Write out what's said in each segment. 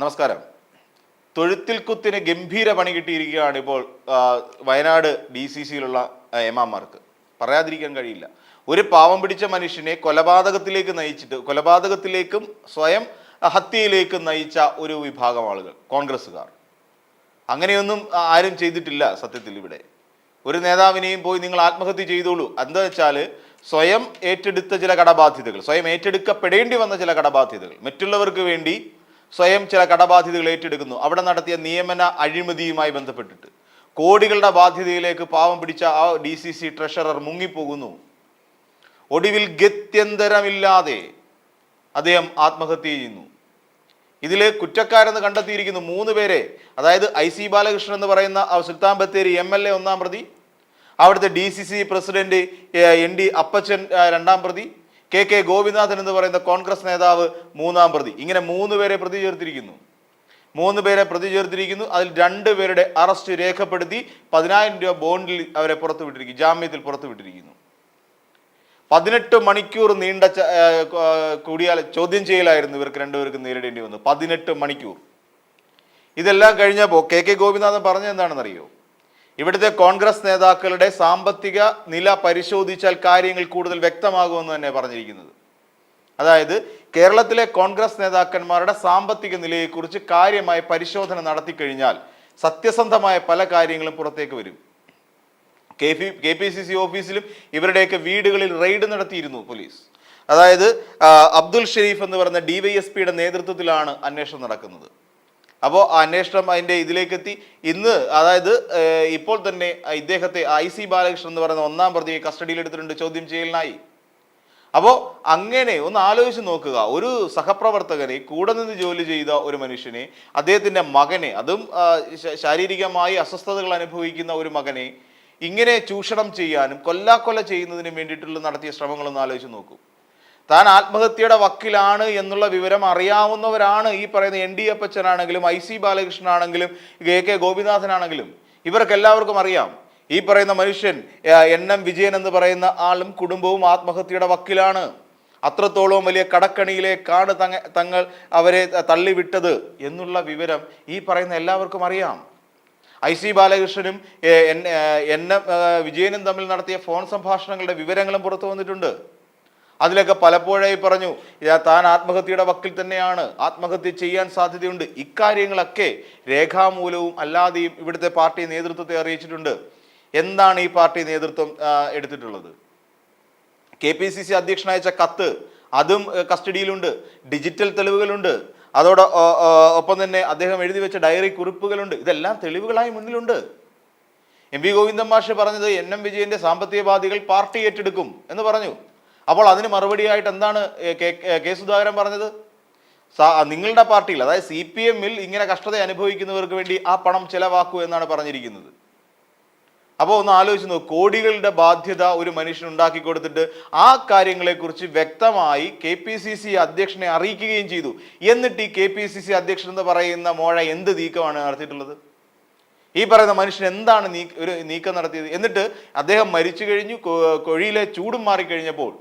നമസ്കാരം. തൊഴുത്തിൽ കുത്തിന് ഗംഭീര പണി കിട്ടിയിരിക്കുകയാണ് ഇപ്പോൾ വയനാട് ഡി സി സിയിലുള്ള എമാമാർക്ക് പറയാതിരിക്കാൻ കഴിയില്ല. ഒരു പാവം പിടിച്ച മനുഷ്യനെ കൊലപാതകത്തിലേക്ക് നയിച്ചിട്ട് കൊലപാതകത്തിലേക്കും സ്വയം ഹത്യയിലേക്ക് നയിച്ച ഒരു വിഭാഗം ആളുകൾ കോൺഗ്രസ്സുകാർ. അങ്ങനെയൊന്നും ആരും ചെയ്തിട്ടില്ല സത്യത്തിൽ ഇവിടെ. ഒരു നേതാവിനെയും പോയി നിങ്ങൾ ആത്മഹത്യ ചെയ്തോളൂ. എന്താ വെച്ചാൽ സ്വയം ഏറ്റെടുത്ത ചില കടബാധ്യതകൾ സ്വയം ഏറ്റെടുക്കപ്പെടേണ്ടി വന്ന ചില കടബാധ്യതകൾ മറ്റുള്ളവർക്ക് വേണ്ടി സ്വയം ചില കടബാധ്യതകൾ ഏറ്റെടുക്കുന്നു. അവിടെ നടത്തിയ നിയമന അഴിമതിയുമായി ബന്ധപ്പെട്ടിട്ട്. കോടികളുടെ ബാധ്യതയിലേക്ക് പാവം പിടിച്ച ആ ഡി സി സി ട്രഷറർ മുങ്ങിപ്പോകുന്നു. ഒടുവിൽ ഗത്യന്തരമില്ലാതെ അദ്ദേഹം ആത്മഹത്യ ചെയ്യുന്നു. ഇതിൽ കുറ്റക്കാരെന്ന് കണ്ടെത്തിയിരിക്കുന്നു മൂന്ന് പേരെ. അതായത് ഐ സി ബാലകൃഷ്ണൻ എന്ന് പറയുന്ന Sultan Bathery M L A ഒന്നാം പ്രതി. അവിടുത്തെ D C C president N D Appachan രണ്ടാം പ്രതി. കെ കെ ഗോപിനാഥൻ എന്ന് പറയുന്ന കോൺഗ്രസ് നേതാവ് മൂന്നാം പ്രതി. ഇങ്ങനെ മൂന്ന് പേരെ പ്രതി ചേർത്തിരിക്കുന്നു. മൂന്ന് പേരെ പ്രതി ചേർത്തിരിക്കുന്നു. അതിൽ രണ്ട് പേരുടെ അറസ്റ്റ് രേഖപ്പെടുത്തി പതിനായിരം രൂപ ബോണ്ടിൽ അവരെ പുറത്തു വിട്ടിരിക്കുന്നു. ജാമ്യത്തിൽ പുറത്തു വിട്ടിരിക്കുന്നു. പതിനെട്ട് മണിക്കൂർ നീണ്ട കൂടിയാൽ ചോദ്യം ചെയ്യലായിരുന്നു ഇവർക്ക് രണ്ടുപേർക്കും നേരിടേണ്ടി വന്നു. പതിനെട്ട് മണിക്കൂർ. ഇതെല്ലാം കഴിഞ്ഞപ്പോൾ കെ കെ ഗോപിനാഥൻ പറഞ്ഞത് എന്താണെന്നറിയോ? ഇവിടുത്തെ കോൺഗ്രസ് നേതാക്കളുടെ സാമ്പത്തിക നില പരിശോധിച്ചാൽ കാര്യങ്ങൾ കൂടുതൽ വ്യക്തമാകുമെന്ന് തന്നെ പറഞ്ഞിരിക്കുന്നത്. അതായത് കേരളത്തിലെ കോൺഗ്രസ് നേതാക്കന്മാരുടെ സാമ്പത്തിക നിലയെക്കുറിച്ച് കാര്യമായ പരിശോധന നടത്തിക്കഴിഞ്ഞാൽ സത്യസന്ധമായ പല കാര്യങ്ങളും പുറത്തേക്ക് വരും. K P K P C C ഓഫീസിലും ഇവരുടെയൊക്കെ വീടുകളിൽ റെയ്ഡ് നടത്തിയിരുന്നു പോലീസ്. അതായത് അബ്ദുൽ ഷെരീഫ് എന്ന് പറയുന്ന ഡി വൈ എസ് പിയുടെ നേതൃത്വത്തിലാണ് അന്വേഷണം നടക്കുന്നത്. അപ്പോൾ അന്വേഷണം അതിന്റെ ഇതിലേക്കെത്തി. ഇന്ന് അതായത് ഇപ്പോൾ തന്നെ ഇദ്ദേഹത്തെ ഐ സി ബാലകൃഷ്ണൻ എന്ന് പറയുന്ന ഒന്നാം പ്രതിയെ കസ്റ്റഡിയിലെടുത്തിട്ടുണ്ട് ചോദ്യം ചെയ്യലിനായി. അപ്പോൾ അങ്ങനെ ഒന്ന് ആലോചിച്ച് നോക്കുക. ഒരു സഹപ്രവർത്തകനെ കൂടെ നിന്ന് ജോലി ചെയ്ത ഒരു മനുഷ്യനെ അദ്ദേഹത്തിന്റെ മകനെ അതും ശാരീരികമായി അസ്വസ്ഥതകൾ അനുഭവിക്കുന്ന ഒരു മകനെ ഇങ്ങനെ ചൂഷണം ചെയ്യാനും കൊല്ലാക്കൊല ചെയ്യുന്നതിനും വേണ്ടിയിട്ടുള്ള നടത്തിയ ശ്രമങ്ങളൊന്ന് ആലോചിച്ച് നോക്കൂ. താൻ ആത്മഹത്യയുടെ വക്കിലാണ് എന്നുള്ള വിവരം അറിയാവുന്നവരാണ് ഈ പറയുന്ന എൻ ഡി അപ്പച്ചനാണെങ്കിലും ഐ സി ബാലകൃഷ്ണനാണെങ്കിലും കെ കെ ഗോപിനാഥനാണെങ്കിലും. ഇവർക്ക് എല്ലാവർക്കും അറിയാം. ഈ പറയുന്ന മനുഷ്യൻ എൻ എം വിജയൻ എന്ന് പറയുന്ന ആളും കുടുംബവും ആത്മഹത്യയുടെ വക്കിലാണ്. അത്രത്തോളം വലിയ കടക്കണിയിലേക്കാണ് തങ്ങ തങ്ങൾ അവരെ തള്ളിവിട്ടത് എന്നുള്ള വിവരം ഈ പറയുന്ന എല്ലാവർക്കും അറിയാം. ഐ സി ബാലകൃഷ്ണനും എൻ എൻ വിജയനും തമ്മിൽ നടത്തിയ ഫോൺ സംഭാഷണങ്ങളുടെ വിവരങ്ങളും പുറത്തു വന്നിട്ടുണ്ട്. അതിലൊക്കെ പലപ്പോഴായി പറഞ്ഞു "ഇതാ താൻ ആത്മഹത്യയുടെ വക്കിൽ തന്നെയാണ് ആത്മഹത്യ ചെയ്യാൻ സാധ്യതയുണ്ട്. ഇക്കാര്യങ്ങളൊക്കെ രേഖാമൂലവും അല്ലാതെയും ഇവിടുത്തെ പാർട്ടി നേതൃത്വത്തെ അറിയിച്ചിട്ടുണ്ട്. എന്താണ് ഈ പാർട്ടി നേതൃത്വം എടുത്തിട്ടുള്ളത്? കെ പി സി സി അധ്യക്ഷൻ അയച്ച കത്ത് അതും കസ്റ്റഡിയിലുണ്ട്. ഡിജിറ്റൽ തെളിവുകളുണ്ട്. അതോടെ ഒപ്പം തന്നെ അദ്ദേഹം എഴുതി വെച്ച ഡയറി കുറിപ്പുകളുണ്ട്. ഇതെല്ലാം തെളിവുകളായി മുന്നിലുണ്ട്. എം വി ഗോവിന്ദൻ മാഷ് പറഞ്ഞത് എൻ എം വിജയന്റെ സാമ്പത്തിക പാർട്ടി ഏറ്റെടുക്കും എന്ന് പറഞ്ഞു. അപ്പോൾ അതിന് മറുപടിയായിട്ട് എന്താണ് കെ സുധാകരൻ പറഞ്ഞത്? നിങ്ങളുടെ പാർട്ടിയിൽ അതായത് സി പി എമ്മിൽ ഇങ്ങനെ കഷ്ടത അനുഭവിക്കുന്നവർക്ക് വേണ്ടി ആ പണം ചെലവാക്കൂ എന്നാണ് പറഞ്ഞിരിക്കുന്നത്. അപ്പോൾ ഒന്ന് ആലോചിച്ച് നോക്കൂ കോടികളുടെ ബാധ്യത ഒരു മനുഷ്യൻ ഉണ്ടാക്കി കൊടുത്തിട്ട് ആ കാര്യങ്ങളെക്കുറിച്ച് വ്യക്തമായി കെ പി സി സി അധ്യക്ഷനെ അറിയിക്കുകയും ചെയ്തു. എന്നിട്ട് ഈ കെ പി സി സി അധ്യക്ഷൻ എന്ന് പറയുന്ന മോഴ എന്ത് നീക്കമാണ് നടത്തിയിട്ടുള്ളത്? ഈ പറയുന്ന മനുഷ്യൻ എന്താണ് നീ ഒരു നീക്കം നടത്തിയത്? എന്നിട്ട് അദ്ദേഹം മരിച്ചു കഴിഞ്ഞു കൊഴിയിലെ ചൂടും മാറിക്കഴിഞ്ഞപ്പോൾ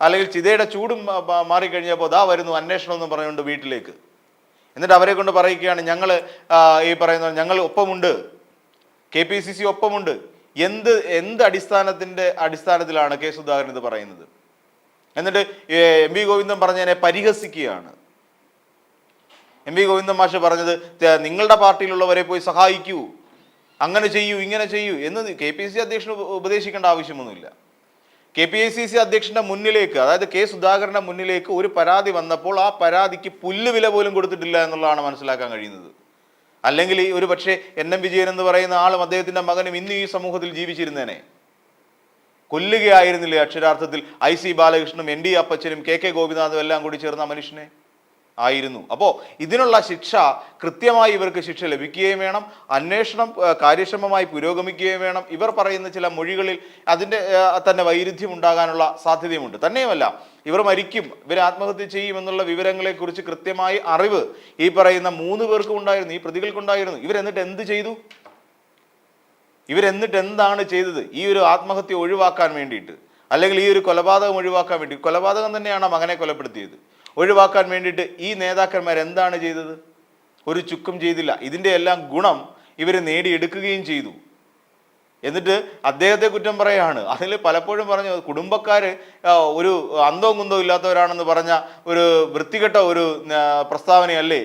അല്ലെങ്കിൽ ചിതയുടെ ചൂടും മാറിക്കഴിഞ്ഞപ്പോൾ ദാ വരുന്നു അന്വേഷണം എന്ന് പറഞ്ഞുകൊണ്ട് വീട്ടിലേക്ക്. എന്നിട്ട് അവരെ കൊണ്ട് പറയുകയാണ് ഞങ്ങൾ ഈ പറയുന്ന ഞങ്ങൾ ഒപ്പമുണ്ട്. കെ പി സി സി ഒപ്പമുണ്ട്. എന്ത് എന്ത് അടിസ്ഥാനത്തിന്റെ അടിസ്ഥാനത്തിലാണ് കെ സുധാകരൻ ഇത് പറയുന്നത്? എന്നിട്ട് എം വി ഗോവിന്ദൻ പറഞ്ഞതിനെ പരിഹസിക്കുകയാണ്. എം വി ഗോവിന്ദൻ മാഷ് പറഞ്ഞത് നിങ്ങളുടെ പാർട്ടിയിലുള്ളവരെ പോയി സഹായിക്കൂ. അങ്ങനെ ചെയ്യൂ ഇങ്ങനെ ചെയ്യൂ. എന്ന് കെ പി സി അധ്യക്ഷന് ഉപദേശിക്കേണ്ട ആവശ്യമൊന്നുമില്ല. K P I C C അധ്യക്ഷന്റെ മുന്നിലേക്ക് അതായത് കെ സുധാകരന്റെ മുന്നിലേക്ക് ഒരു പരാതി വന്നപ്പോൾ ആ പരാതിക്ക് പുല്ലുവില പോലും കൊടുത്തിട്ടില്ല എന്നുള്ളതാണ് മനസ്സിലാക്കാൻ കഴിയുന്നത്. അല്ലെങ്കിൽ ഒരു പക്ഷേ എൻ എം വിജയൻ എന്ന് പറയുന്ന ആളും അദ്ദേഹത്തിന്റെ മകനും ഇന്നും ഈ സമൂഹത്തിൽ ജീവിച്ചിരുന്നേനെ. കൊല്ലുകയായിരുന്നില്ലേ അക്ഷരാർത്ഥത്തിൽ ഐ സി ബാലകൃഷ്ണനും എൻ ഡി അപ്പച്ചനും കെ കെ ഗോപിനാഥും എല്ലാം കൂടി ചേർന്ന മനുഷ്യനെ? ആയിരുന്നു. അപ്പോൾ ഇതിനുള്ള ശിക്ഷ കൃത്യമായി ഇവർക്ക് ശിക്ഷ ലഭിക്കുകയും വേണം. അന്വേഷണം കാര്യക്ഷമമായി പുരോഗമിക്കുകയും വേണം. ഇവർ പറയുന്ന ചില മൊഴികളിൽ അതിന്റെ തന്നെ വൈരുദ്ധ്യം ഉണ്ടാകാനുള്ള സാധ്യതയുമുണ്ട്. തന്നെയുമല്ല ഇവർ മരിക്കും. ഇവർ ആത്മഹത്യ ചെയ്യുമെന്നുള്ള വിവരങ്ങളെക്കുറിച്ച് കൃത്യമായി അറിവ് ഈ പറയുന്ന മൂന്ന് പേർക്കും ഉണ്ടായിരുന്നു ഈ പ്രതികൾക്കുണ്ടായിരുന്നു. ഇവരെന്നിട്ട് എന്ത് ചെയ്തു? ഇവരെന്നിട്ട് എന്താണ് ചെയ്തത്? ഈ ഒരു ആത്മഹത്യ ഒഴിവാക്കാൻ വേണ്ടിയിട്ട്. അല്ലെങ്കിൽ ഈ ഒരു കൊലപാതകം ഒഴിവാക്കാൻ വേണ്ടി. കൊലപാതകം തന്നെയാണ് മകനെ കൊലപ്പെടുത്തിയത്. ഒഴിവാക്കാൻ വേണ്ടിയിട്ട് ഈ നേതാക്കന്മാർ എന്താണ് ചെയ്തത്? ഒരു ചുക്കും ചെയ്തില്ല. ഇതിന്റെ എല്ലാം ഗുണം ഇവർ നേടിയെടുക്കുകയും ചെയ്തു. എന്നിട്ട് അദ്ദേഹത്തെ കുറ്റം പറയാണ്. അതിൽ പലപ്പോഴും പറഞ്ഞു കുടുംബക്കാർ ഒരു അന്തവും കുന്തവും ഇല്ലാത്തവരാണെന്ന് പറഞ്ഞ ഒരു വൃത്തികെട്ട ഒരു പ്രസ്താവനയല്ലേ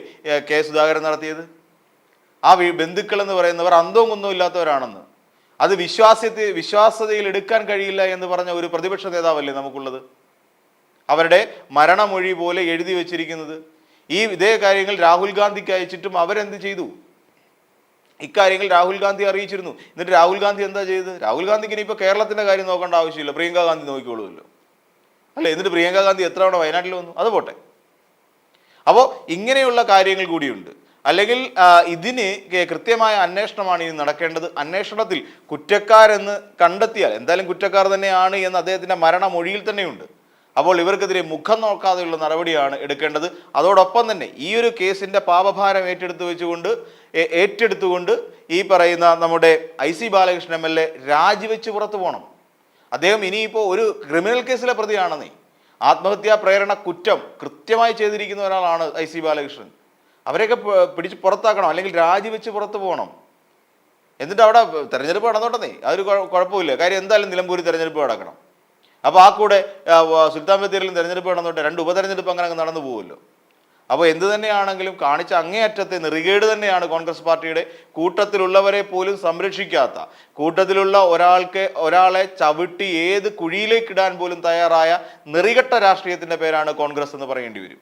കെ സുധാകരൻ നടത്തിയത്? ആ ബന്ധുക്കൾ എന്ന് പറയുന്നവർ അന്തവും കുന്തവും ഇല്ലാത്തവരാണെന്ന്. അത് വിശ്വാസ്യത്തെ വിശ്വാസതയിൽ എടുക്കാൻ കഴിയില്ല എന്ന് പറഞ്ഞ ഒരു പ്രതിപക്ഷ നേതാവല്ലേ നമുക്കുള്ളത്? അവരുടെ മരണമൊഴി പോലെ എഴുതി വെച്ചിരിക്കുന്നത്. ഈ ഇതേ കാര്യങ്ങൾ രാഹുൽ ഗാന്ധിക്ക് അയച്ചിട്ടും അവരെന്ത് ചെയ്തു? ഇക്കാര്യങ്ങൾ രാഹുൽ ഗാന്ധി അറിയിച്ചിരുന്നു. എന്നിട്ട് രാഹുൽ ഗാന്ധി എന്താ ചെയ്തത്? രാഹുൽ ഗാന്ധിക്ക് ഇനിയിപ്പോൾ കേരളത്തിന്റെ കാര്യം നോക്കേണ്ട ആവശ്യമില്ല. പ്രിയങ്ക ഗാന്ധി നോക്കിക്കോളുമല്ലോ. അല്ല? എന്നിട്ട് പ്രിയങ്ക ഗാന്ധി എത്ര തവണ വയനാട്ടിൽ വന്നു? അത് പോട്ടെ. അപ്പോൾ ഇങ്ങനെയുള്ള കാര്യങ്ങൾ കൂടിയുണ്ട്. അല്ലെങ്കിൽ ഇതിന് കൃത്യമായ അന്വേഷണമാണ് ഇനി നടക്കേണ്ടത്. അന്വേഷണത്തിൽ കുറ്റക്കാരെന്ന് കണ്ടെത്തിയാൽ എന്തായാലും കുറ്റക്കാർ തന്നെയാണ് എന്ന് അദ്ദേഹത്തിന്റെ മരണമൊഴിയിൽ തന്നെയുണ്ട്. അപ്പോൾ ഇവർക്കെതിരെ മുഖം നോക്കാതെയുള്ള നടപടിയാണ് എടുക്കേണ്ടത്. അതോടൊപ്പം തന്നെ ഈ ഒരു കേസിന്റെ പാപഭാരം ഏറ്റെടുത്ത് വെച്ചുകൊണ്ട് ഏറ്റെടുത്തുകൊണ്ട് ഈ പറയുന്ന നമ്മുടെ I C Balakrishnan M L A രാജിവെച്ച് പുറത്തു പോകണം. അദ്ദേഹം ഇനിയിപ്പോൾ ഒരു ക്രിമിനൽ കേസിലെ പ്രതിയാണെന്നേ. ആത്മഹത്യാ പ്രേരണ കുറ്റം കൃത്യമായി ചെയ്തിരിക്കുന്ന ഒരാളാണ് ഐ സി ബാലകൃഷ്ണൻ. അവരെയൊക്കെ പിടിച്ച് പുറത്താക്കണം അല്ലെങ്കിൽ രാജിവെച്ച് പുറത്തു പോകണം. എന്നിട്ട് അവിടെ തെരഞ്ഞെടുപ്പ് നടന്നോട്ടെന്നേ. അതൊരു കുഴ- കുഴപ്പമില്ല. കാര്യം എന്തായാലും നിലമ്പൂരി തെരഞ്ഞെടുപ്പ് നടക്കണം. അപ്പോൾ ആ കൂടെ സുൽത്താൻ ബത്തേരിയിലും തെരഞ്ഞെടുപ്പ് നടന്നോട്ടെ രണ്ട് ഉപതെരഞ്ഞെടുപ്പ് അങ്ങനെ അങ്ങ് നടന്നു പോകുമല്ലോ അപ്പോൾ എന്ത് തന്നെയാണെങ്കിലും കാണിച്ച അങ്ങേയറ്റത്തെ നെറികേട് തന്നെയാണ് കോൺഗ്രസ് പാർട്ടിയുടെ കൂട്ടത്തിലുള്ളവരെ പോലും സംരക്ഷിക്കാത്ത കൂട്ടത്തിലുള്ള ഒരാൾക്ക് ഒരാളെ ചവിട്ടി ഏത് കുഴിയിലേക്കിടാൻ പോലും തയ്യാറായ നെറികെട്ട രാഷ്ട്രീയത്തിന്റെ പേരാണ് കോൺഗ്രസ് എന്ന് പറയേണ്ടി വരും.